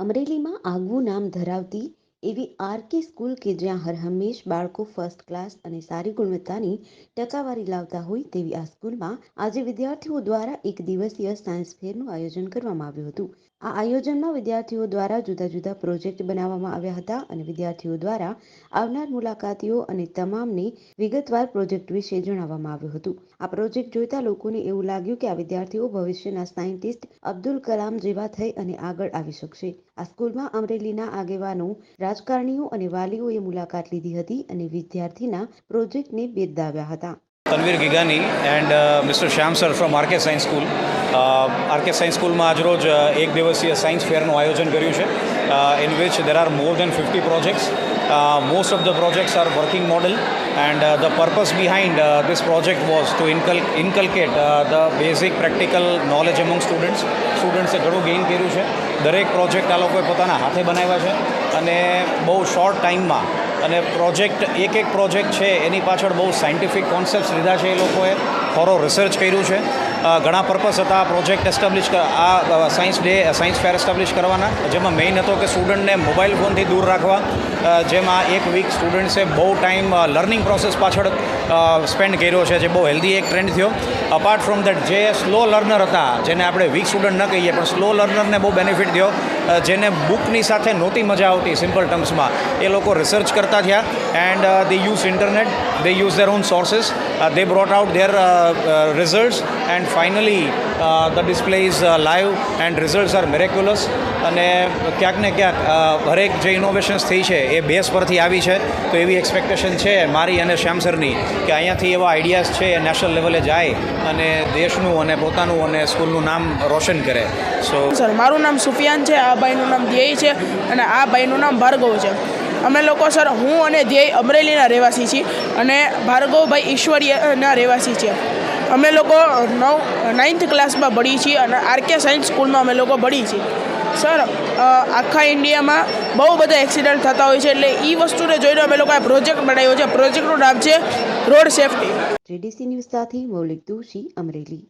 અમરેલીમાં આગવું નામ ધરાવતી એવી આરકે સ્કૂલ કે જ્યાં હર હંમેશ બાળકો ફર્સ્ટ ક્લાસ અને સારી ગુણવત્તાની ટકાવારી લાવતા હોય તેવી આ સ્કૂલમાં આજે વિદ્યાર્થીઓ દ્વારા એક દિવસીય સાયન્સ ફેરનું આયોજન કરવામાં આવ્યું હતું. આ આયોજનમાં વિદ્યાર્થીઓ દ્વારા જુદા જુદા પ્રોજેક્ટ બનાવવામાં આવ્યા હતા અને વિદ્યાર્થીઓ દ્વારા આવનાર મુલાકાતીઓ અને તમામને વિગતવાર પ્રોજેક્ટ વિશે જણાવવામાં આવ્યું હતું. આ પ્રોજેક્ટ જોઈતા લોકોને એવું લાગ્યું કે આ વિદ્યાર્થીઓ ભવિષ્યના સાયન્ટિસ્ટ અબ્દુલ કલામ જેવા થઈ અને આગળ આવી શકશે. આ સ્કૂલમાં અમરેલીના આગેવાનો, રાજકારણીઓ અને વાલીઓએ મુલાકાત લીધી હતી અને વિદ્યાર્થીના પ્રોજેક્ટને બિરદાવ્યા હતા. Tanvir Gigani and mister Shyam sir from RK science school RK science સ્કૂલમાં આજરોજ એક દિવસીય સાયન્સ ફેરનું આયોજન કર્યું છે in which there are more than fifty projects most of the projects are working model and the purpose behind this project was to incul inculcate the basic practical knowledge among students સ્ટુડન્ટ્સે ઘણું gain કર્યું છે. દરેક project આ લોકોએ પોતાના હાથે બનાવ્યા છે. અને બહુ શોર્ટ ટાઈમમાં અને પ્રોજેક્ટ, એક એક પ્રોજેક્ટ છે, એની પાછળ બહુ સાયન્ટિફિક કોન્સેપ્ટ લીધા છે એ લોકોએ થોડો રિસર્ચ કર્યું છે. ઘણા પર્પસ હતા પ્રોજેક્ટ એસ્ટાબ્લિશ આ science day science fair establish કરવાના. જેમાં મેઇન હતો કે સ્ટુડન્ટને મોબાઈલ ફોનથી દૂર રાખવા. જેમાં એક વીક સ્ટુડન્ટ્સે બહુ ટાઈમ લર્નિંગ પ્રોસેસ પાછળ સ્પેન્ડ કર્યો છે, જે બહુ હેલ્ધી એક ટ્રેન્ડ થયો. અપાર્ટ ફ્રોમ દેટ જે સ્લો લર્નર હતા, જેને આપણે વીક સ્ટુડન્ટ ન કહીએ, પણ સ્લો લર્નરને બહુ બેનિફિટ થયો જેને બુકની સાથે નહોતી મજા આવતી સિમ્પલ ટર્મ્સમાં એ લોકો રિસર્ચ કરતા થયા and they use internet they use their own sources they brought out their results and finally the display is live and results are miraculous અને ક્યાંક ને ક્યાંક હરેક જે ઇનોવેશન્સ થઈ છે, એ બેસ પરથી આવી છે. તો એવી એક્સપેક્ટેશન છે મારી અને શ્યામસરની કે અહીંયાથી એવા આઈડિયાઝ છે એ નેશનલ લેવલે જાય અને દેશનું અને પોતાનું અને સ્કૂલનું નામ રોશન કરે. સો સર, મારું નામ સુફિયાન છે, આ ભાઈનું નામ ધ્યેય છે અને આ ભાઈનું નામ ભાર્ગવ છે. અમે લોકો, સર, હું અને ધ્યેય અમરેલીના રહેવાસી છીએ અને ભાર્ગવભાઈ ઈશ્વરીયના રહેવાસી છે અમે લોકો નવ નાઇન્થ ક્લાસમાં ભણી છીએ અને આરકે સાયન્સ સ્કૂલમાં અમે લોકો ભણી છીએ. સર આખા ઇન્ડિયામાં બહુ બધા એક્સિડન્ટ થતા હોય છે એટલે એ વસ્તુને જોઈને અમે લોકોએ પ્રોજેક્ટ બનાવ્યો છે. પ્રોજેક્ટનું નામ છે રોડ સેફટી. જેડીસી ન્યૂઝ સાથે મૌલિક દોશી અમરેલી.